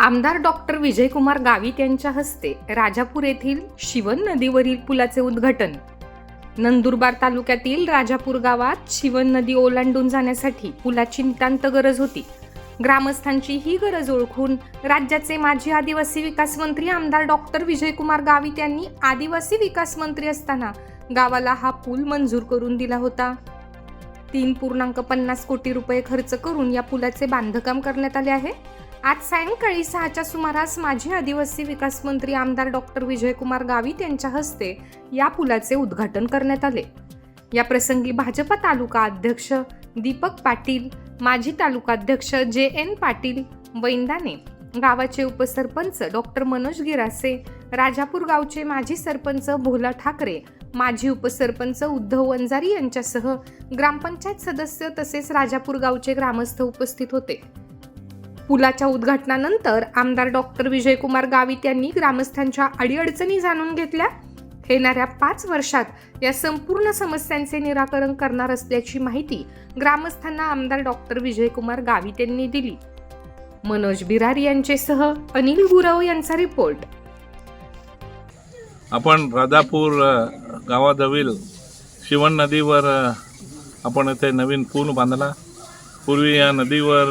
आमदार डॉक्टर विजयकुमार गावित यांच्या हस्ते राजापूर येथील शिवन नदीवरील पुलाचे उद्घाटन. नंदुरबार तालुक्यातील राजापूर गावात शिवन नदी ओलांडून जाण्यासाठी पुलाची नितांत गरज होती. ग्रामस्थांची ही गरज ओळखून राज्याचे माजी आदिवासी विकास मंत्री आमदार डॉक्टर विजयकुमार गावित यांनी आदिवासी विकास मंत्री असताना गावाला हा पूल मंजूर करून दिला होता. तीन पूर्णांक पन्नास कोटी रुपये खर्च करून या पुलाचे बांधकाम करण्यात आले आहे. आज सायंकाळी सहाच्या सुमारास माजी आदिवासी विकास मंत्री आमदार डॉक्टर विजयकुमार गावित यांच्या हस्ते या पुलाचे उद्घाटन करण्यात आले. या प्रसंगी भाजपा तालुका अध्यक्ष दीपक पाटील माजी तालुकाध्यक्ष जे एन पाटील वैंदाने गावाचे उपसरपंच डॉक्टर मनोज गिरासे राजापूर गावचे माजी सरपंच भोला ठाकरे माजी उपसरपंच उद्धव वंजारी यांच्यासह ग्रामपंचायत सदस्य तसेच राजापूर गावचे ग्रामस्थ उपस्थित होते. पुलाच्या उद्घाटनानंतर आमदार डॉक्टर विजयकुमार गावित यांनी ग्रामस्थांच्या अडीअडचणी जाणून घेतल्या. येणाऱ्या पाच वर्षात या संपूर्ण समस्यांचे निराकरण करणार असल्याची माहिती ग्रामस्थांना आमदार डॉक्टर विजयकुमार गावित यांनी दिली. मनोज बिरारी यांचेसह अनिल गुरव यांचा रिपोर्ट. आपण राजापूर गावाजवळील गावाजवळ नदीवर आपण येथे नवीन पूल बांधला. पूर्वी या नदीवर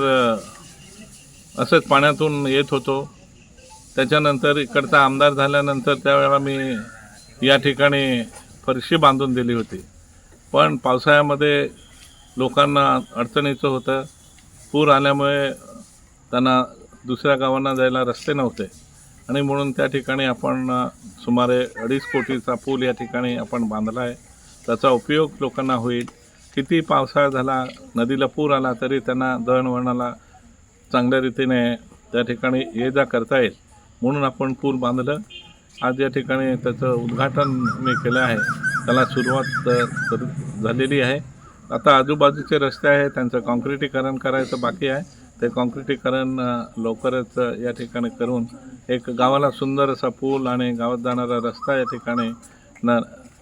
असंच पाण्यातून येत होतो. त्याच्यानंतर इकडचा आमदार झाल्यानंतर त्यावेळेला मी या ठिकाणी फरशी बांधून दिली होती. पण पावसाळ्यामध्ये लोकांना अडचणीचं होतं. पूर आल्यामुळे त्यांना दुसऱ्या गावांना जायला रस्ते नव्हते. आणि म्हणून त्या ठिकाणी आपण सुमारे अडीच कोटीचा पूल या ठिकाणी आपण बांधला आहे. त्याचा उपयोग लोकांना होईल. किती पावसाळा झाला नदीला पूर आला तरी त्यांना दळणवळणाला चांगल्या रीतीने त्या ठिकाणी ये जा करता येईल. म्हणून आपण पूल बांधलं. आज या ठिकाणी त्याचं उद्घाटन मी केलं आहे. त्याला सुरुवात झालेली आहे. आता आजूबाजूचे रस्ते आहेत. त्यांचं कॉन्क्रिटीकरण करायचं बाकी आहे. ते कॉन्क्रिटीकरण लवकरच या ठिकाणी करून एक गावाला सुंदर असा पूल आणि गावात जाणारा रस्ता या ठिकाणी न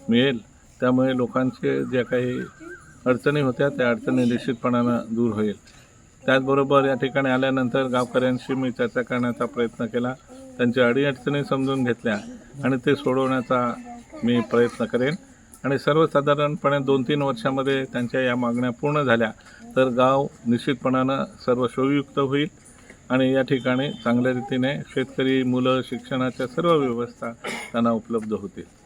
मिळेल. त्यामुळे लोकांचे ज्या काही अडचणी होत्या त्या अडचणी निश्चितपणानं दूर होईल. त्याचबरोबर या ठिकाणी आल्यानंतर गावकऱ्यांशी मी चर्चा करण्याचा प्रयत्न केला. त्यांच्या अडीअडचणी समजून घेतल्या आणि ते सोडवण्याचा मी प्रयत्न करेन. आणि सर्वसाधारणपणे दोन तीन वर्षामध्ये त्यांच्या या मागण्या पूर्ण झाल्या तर गाव निश्चितपणानं सर्व सोयीयुक्त होईल आणि या ठिकाणी चांगल्या रीतीने शेतकरी मुलं शिक्षणाच्या सर्व व्यवस्था त्यांना उपलब्ध होतील.